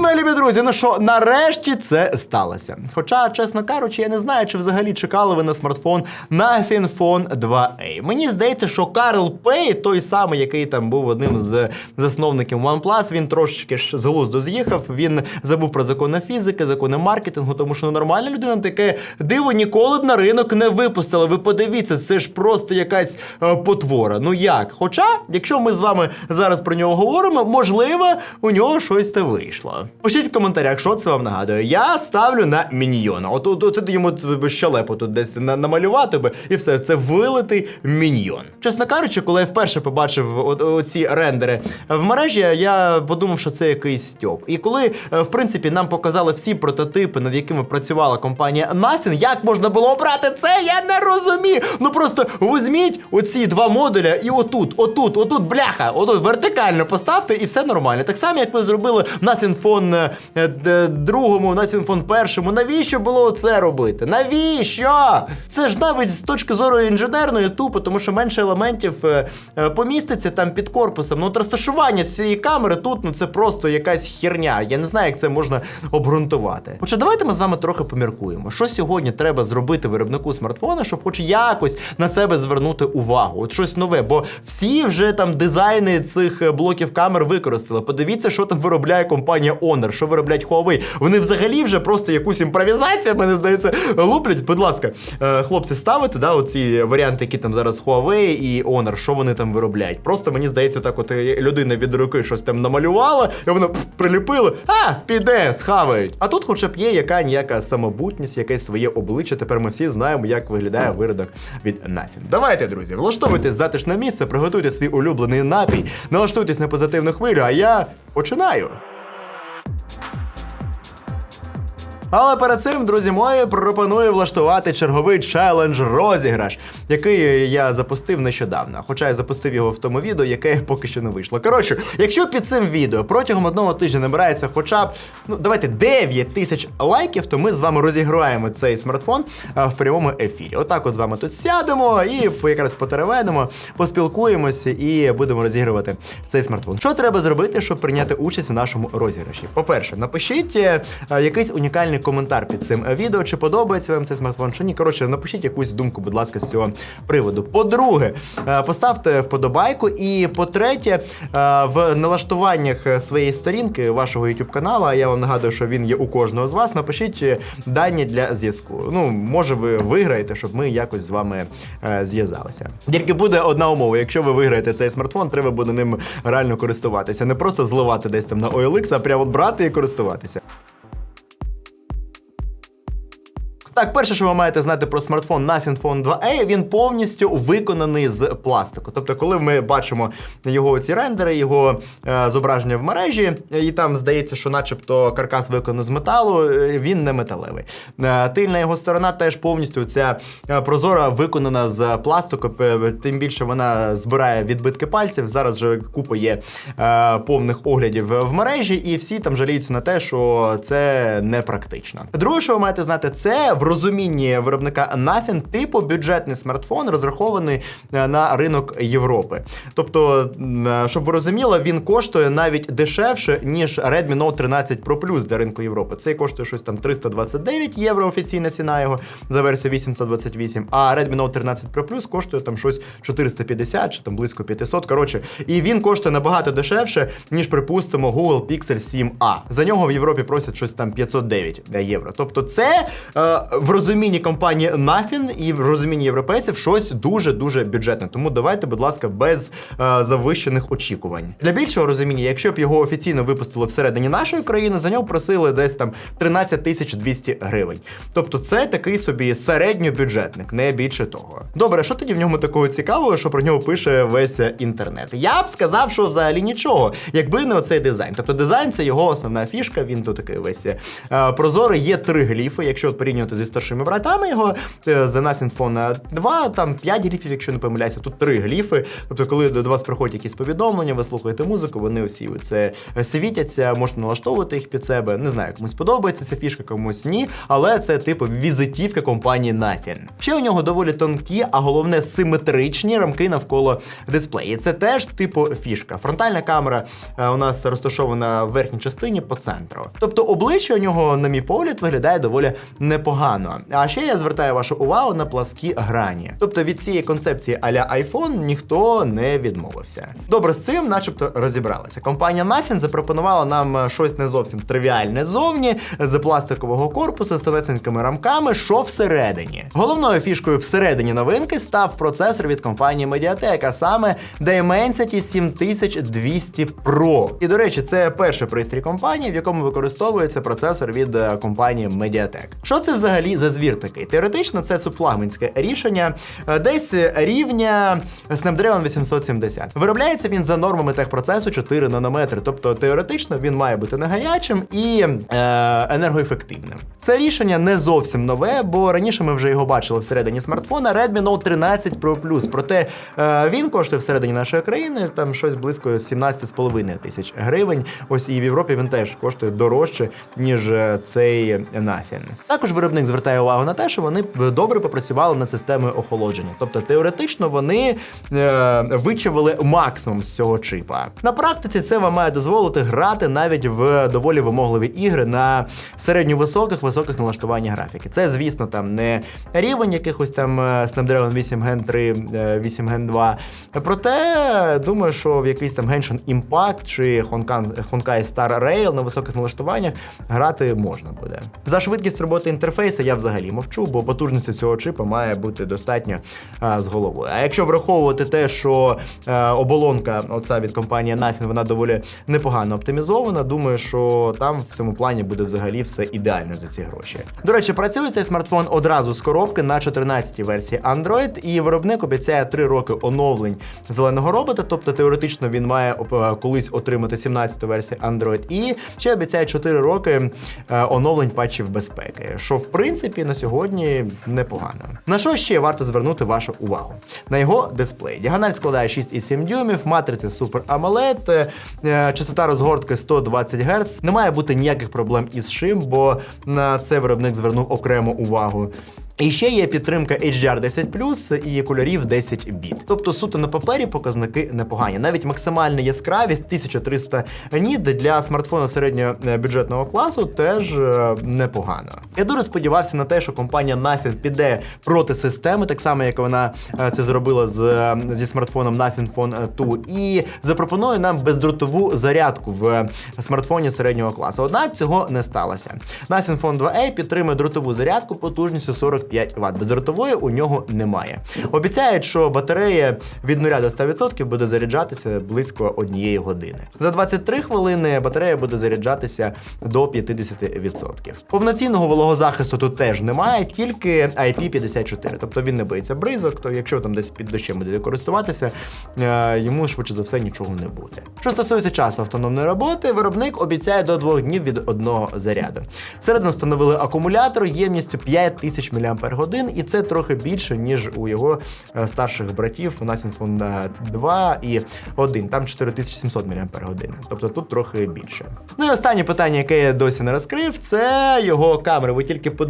мої любі друзі. Ну що, нарешті це сталося. Хоча, чесно кажучи, я не знаю, чи взагалі чекали ви на смартфон Nothing Phone 2A. Мені здається, що Карл Пей, той самий, який там був одним з засновників OnePlus, він трошечки ж з глузду з'їхав. Він забув про закони фізики, закони маркетингу, тому що нормальна людина таке диво ніколи б на ринок не випустила. Ви подивіться, це ж просто якась е, потвора. Ну як? Хоча, якщо ми з вами зараз про нього говоримо, можливо, у нього щось те вийшло. Пишіть в коментарях, що це вам нагадує. Я ставлю на міньйона. От, от, от йому щелепу тут десь на- намалювати би, і все, це вилитий міньйон. Чесно кажучи, коли я вперше побачив оці рендери в мережі, я подумав, що це якийсь стьоп. І коли, е, в принципі, нам показали всі прототипи, над якими працювала компанія Nothing, як можна було обрати це, я не розумію. Ну просто візьміть оці два модуля і отут, отут, отут, бляха, отут вертикально поставте, і все нормально. Так само, як ви зробили Nothing Phone е, другому, в Nothing Phone першому. Навіщо було це робити? Навіщо? Це ж навіть з точки зору інженерної тупо, тому що менше елементів е, е, поміститься там під корпусом. Ну, от розташування цієї камери тут ну це просто якась херня. Я не знаю, як це можна обґрунтувати. Хоча давайте ми з вами трохи поміркуємо, що сьогодні треба зробити виробнику смартфона, щоб хоч якось на себе звернути увагу. От щось нове, бо всі вже там дизайни цих е, блоків камер використали. Подивіться, що там виробляє компанія Honor, що виробляють Huawei. Вони взагалі вже просто якусь імпровізацію, мене здається, луплять. Будь ласка, е, хлопці, ставите да, оці варіанти, які там зараз Huawei і Honor, що вони там виробляють. Просто мені здається, так от е, людина від руки щось там намалювала, і воно приліпило. А, піде, схавають. А тут хоча б є яка ніяка самобутність, якесь своє обличчя. Тепер ми всі знаємо, як виглядає виродок від Nothing. Давайте, друзі, влаштовуйтесь затишне місце, приготуйте свій улюблений напій, налаштуйтесь на позитивну хвилю, а я починаю. Але перед цим, друзі мої, пропоную влаштувати черговий челендж розіграш, який я запустив нещодавно. Хоча я запустив його в тому відео, яке поки що не вийшло. Коротше, якщо під цим відео протягом одного тижня набирається хоча б ну давайте 9 тисяч лайків, то ми з вами розіграємо цей смартфон в прямому ефірі. Отак, от з вами тут сядемо і по- якраз потеревенимо, поспілкуємося і будемо розігрувати цей смартфон. Що треба зробити, щоб прийняти участь в нашому розіграші? По-перше, напишіть е, е, якийсь унікальний коментар під цим відео, чи подобається вам цей смартфон, чи ні. Коротше, напишіть якусь думку, будь ласка, з цього приводу. По-друге, е, поставте вподобайку. І по-третє, е, в налаштуваннях своєї сторінки вашого YouTube каналу, а я вам нагадую, що він є у кожного з вас. Напишіть е, дані для зв'язку. Ну, може, ви виграєте, щоб ми якось з вами зв'язалися. Тільки буде одна умова: якщо ви виграєте цей смартфон, треба буде ним реально користуватися. Не просто зливати десь там на OLX, а прямо брати і користуватися. Так, перше, що ви маєте знати про смартфон Nothing Phone 2A, він повністю виконаний з пластику. Тобто, коли ми бачимо його ці рендери, його е, зображення в мережі, і там здається, що начебто каркас виконаний з металу, е, він не металевий. Е, тильна його сторона теж повністю ця е, прозора виконана з пластику, тим більше вона збирає відбитки пальців. Зараз же купа є е, повних оглядів в мережі, і всі там жаліються на те, що це непрактично. Друге, що ви маєте знати, це в розумінні виробника Nothing типу бюджетний смартфон, розрахований е, на ринок Європи. Тобто, е, щоб ви розуміли, він коштує навіть дешевше, ніж Redmi Note 13 Pro Plus для ринку Європи. Цей коштує щось там 329 євро, офіційна ціна його за версію 828, а Redmi Note 13 Pro Plus коштує там щось 450 чи там близько 500. Коротше, і він коштує набагато дешевше, ніж, припустимо, Google Pixel 7a. За нього в Європі просять щось там 509 євро. Тобто, це е, в розумінні компанії Nothing і в розумінні європейців щось дуже дуже бюджетне. Тому давайте, будь ласка, без е, завищених очікувань. Для більшого розуміння, якщо б його офіційно випустили всередині нашої країни, за нього просили десь там 13 тисяч 200 гривень. Тобто, це такий собі середньобюджетник, не більше того. Добре, що тоді в ньому такого цікавого, що про нього пише весь інтернет? Я б сказав, що взагалі нічого, якби не оцей дизайн. Тобто дизайн це його основна фішка. Він тут такий весь е, прозорий. Є три гліфи. Якщо от порівнювати зі старшими братами його. За Nothing Phone 2, там 5 гліфів, якщо не помиляюся, тут 3 гліфи. Тобто, коли до вас приходять якісь повідомлення, ви слухаєте музику, вони всі це світяться, можете налаштовувати їх під себе. Не знаю, комусь подобається ця фішка, комусь ні, але це типу візитівка компанії Nothing. Ще у нього доволі тонкі, а головне симетричні рамки навколо дисплею. І Це теж типу фішка. Фронтальна камера е, у нас розташована в верхній частині по центру. Тобто обличчя у нього, на мій погляд, виглядає доволі непогано. А ще я звертаю вашу увагу на пласкі грані. Тобто від цієї концепції а-ля iPhone ніхто не відмовився. Добре, з цим, начебто, розібралися. Компанія Nothing запропонувала нам е, щось не зовсім тривіальне зовні з пластикового корпусу з тонесенькими рамками, що всередині. Головною фішкою всередині новинки став процесор від компанії Mediatek, а саме Dimensity 7200 Pro. І до речі, це перший пристрій компанії, в якому використовується процесор від е, компанії Mediatek. Що це взагалі за звір такий? Теоретично це субфлагманське рішення, е, десь рівня Snapdragon 870. Виробляється він за нормами техпроцесу 4 нанометри, тобто теоретично він має бути не гарячим і е, енергоефективним. Це рішення не зовсім нове, бо раніше ми вже його бачили всередині смартфона Redmi Note 13 Pro Plus. Проте е, він коштує всередині нашої країни там щось близько 17,5 тисяч гривень. Ось і в Європі він теж коштує дорожче, ніж е, цей Nothing. Також виробник звертає увагу на те, що вони добре попрацювали над системою охолодження. Тобто теоретично вони е, вичавили максимум з цього чипа. На практиці це вам має дозволити грати навіть в доволі вимогливі ігри на середньовисоких високих налаштуваннях графіки. Це, звісно, там не рівень якихось там е, Snapdragon 8 Gen 3, е, 8 Gen 2. Проте думаю, що в якийсь там Genshin Impact чи Honkai Star Rail на високих налаштуваннях грати можна буде. За швидкість роботи інтерфейсу я взагалі мовчу, бо потужності цього чипа має бути достатньо а, з головою. А якщо враховувати те, що е, оболонка, оця від компанії Nothing, вона доволі непогано оптимізована, думаю, що там в цьому плані буде взагалі все ідеально за ці гроші. До речі, працює цей смартфон одразу з коробки на 14-й версії Android, і виробник обіцяє 3 роки оновлень зеленого робота, тобто теоретично він має е, колись отримати 17-ту версію Android, і ще обіцяє 4 роки е, оновлень патчів безпеки, що в принципі на сьогодні непогано. На що ще варто звернути вашу увагу? На його дисплей. Діагональ складає 6,7 дюймів, матриця Super AMOLED, е, частота розгортки 120 Гц. Не має бути ніяких проблем із шим, бо на це виробник звернув окрему увагу. І ще є підтримка HDR10 і кольорів 10 біт. Тобто суто на папері показники непогані. Навіть максимальна яскравість 1300 ніт для смартфона середньобюджетного класу теж е, непогано. Я дуже сподівався на те, що компанія Nothing піде проти системи, так само як вона е, це зробила з, е, зі смартфоном Nothing Phone 2, і запропонує нам бездротову зарядку в смартфоні середнього класу. Однак цього не сталося. Nothing Phone 2A підтримує дротову зарядку потужністю 45 Вт. Бездротової у нього немає. Обіцяють, що батарея від 0 до 100% буде заряджатися близько однієї години. За 23 хвилини батарея буде заряджатися до 50%. Повноцінного вологозахисту тут теж немає, тільки IP54. Тобто він не боїться бризок, то якщо там десь під дощем буде користуватися, е, йому швидше за все нічого не буде. Що стосується часу автономної роботи, виробник обіцяє до 2 днів від одного заряду. Всередину встановили акумулятор ємністю 5000 мАч, і це трохи більше, ніж у його е, старших братів у нас Phone 2 і 1. Там 4700 мАч. Тобто тут трохи більше. Ну і останнє питання, яке я досі не розкрив, це його камери. Ви тільки подивіться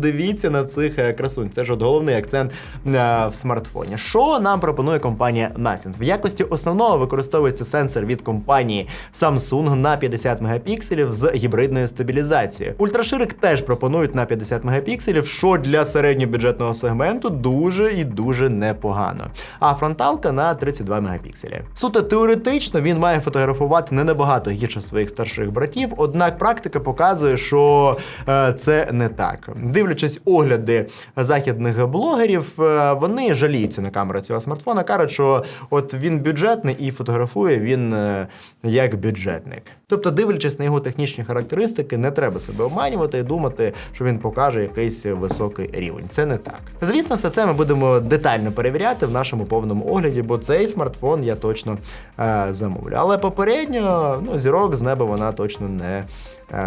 на цих е, красунь. Це ж от головний акцент е, в смартфоні. Що нам пропонує компанія Nothing? В якості основного використовується сенсор від компанії Samsung на 50 мегапікселів з гібридною стабілізацією. Ультраширик теж пропонують на 50 мегапікселів, що для середньобюджетного сегменту дуже і дуже непогано. А фронталка на 32 мегапікселі. Суто теоретично він має фотографувати не набагато гірше своїх старших братів, однак практика показує, що е, це не так. Дивлячись огляди західних блогерів, е, вони жаліються на камеру цього смартфона, кажуть, що от він бюджетний і фотографує він е, як бюджетник. Тобто, дивлячись на його технічні характеристики, не треба себе обманювати і думати, що він покаже якийсь високий рівень. Це не так. Звісно, все це ми будемо детально перевіряти в нашому повному огляді, бо цей смартфон я точно е, замовлю. Але попередньо ну, зірок з неба вона точно не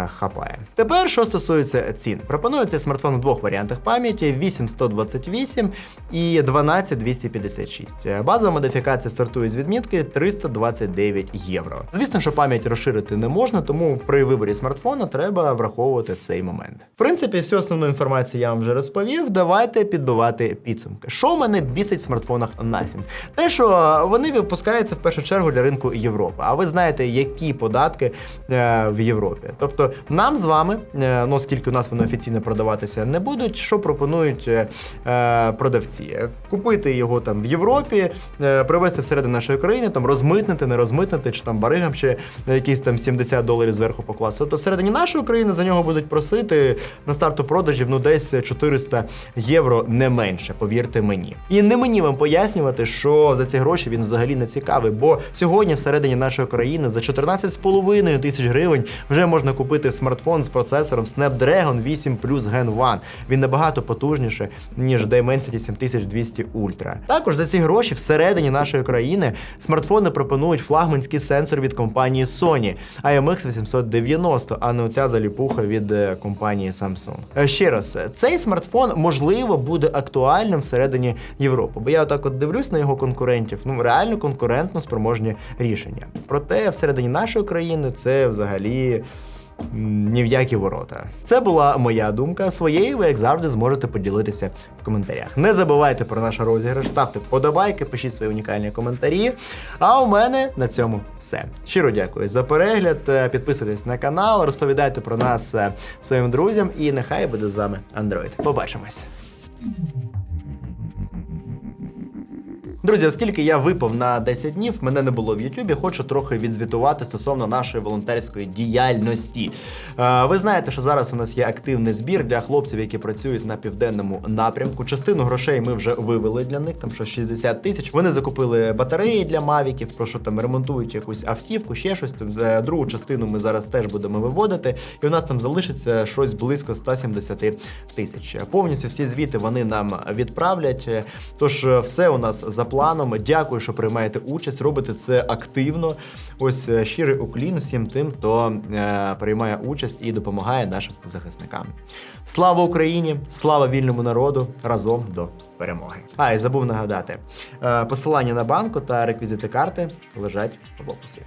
хапає. Тепер, що стосується цін, пропоную цей смартфон в двох варіантах пам'яті: 8128 і 12256. Е, Базова модифікація стартує з відмітки 329 євро. Звісно, що пам'ять розширити не можна, тому при виборі смартфона треба враховувати цей момент. В принципі, всю основну інформацію я вам вже розповів. Давайте підбивати підсумки. Що мене бісить в смартфонах Nothing? Те, що вони випускаються в першу чергу для ринку Європи. А ви знаєте, які податки е, в Європі. Тобто нам з вами, е, ну оскільки у нас вони офіційно продаватися не будуть, що пропонують е, е, продавці? Купити його там в Європі, привезти всередину нашої країни, там розмитнити, не розмитнити, чи там баригам ще якісь там 70 доларів зверху покласти. Тобто всередині нашої країни за нього будуть просити на старту продажів ну десь 400 євро не менше, повірте мені. І не мені вам пояснювати, що за ці гроші він взагалі не цікавий, бо сьогодні всередині нашої країни за 14,5 тисяч гривень вже можна купити смартфон з процесором Snapdragon 8 Plus Gen 1. Він набагато потужніше, ніж Dimensity 7200 Ultra. Також за ці гроші всередині нашої країни смартфони пропонують флагманський сенсор від компанії Sony IMX 890, а не оця заліпуха від е, компанії Samsung. Е, Ще раз, цей смартфон можливо буде актуальним всередині Європи, бо я отак от дивлюсь на його конкурентів. Ну реально конкурентно спроможні рішення. Проте всередині нашої країни це взагалі. Ні в які ворота. Це була моя думка. Своєю ви, як завжди, зможете поділитися в коментарях. Не забувайте про наш розіграш, ставте вподобайки, пишіть свої унікальні коментарі. А у мене на цьому все. Щиро дякую за перегляд. е, Підписуйтесь на канал, розповідайте про нас е, своїм друзям, і нехай буде з вами Android. Побачимось. Друзі, оскільки я випав на 10 днів, мене не було в Ютубі, хочу трохи відзвітувати стосовно нашої волонтерської діяльності. Е, ви знаєте, що зараз у нас є активний збір для хлопців, які працюють на південному напрямку. Частину грошей ми вже вивели для них, там що 60 тисяч. Вони закупили батареї для мавіків, про що там ремонтують якусь автівку, ще щось. Там за другу частину ми зараз теж будемо виводити. І у нас там залишиться щось близько 170 тисяч. Повністю всі звіти вони нам відправлять. Тож е, все у нас за планом. Дякую, що приймаєте участь. Робите це активно. Ось е, щирий уклін всім тим, хто е, приймає участь і допомагає нашим захисникам. Слава Україні! Слава вільному народу! Разом до перемоги! А і забув нагадати: е, посилання на банку та реквізити карти лежать в описі.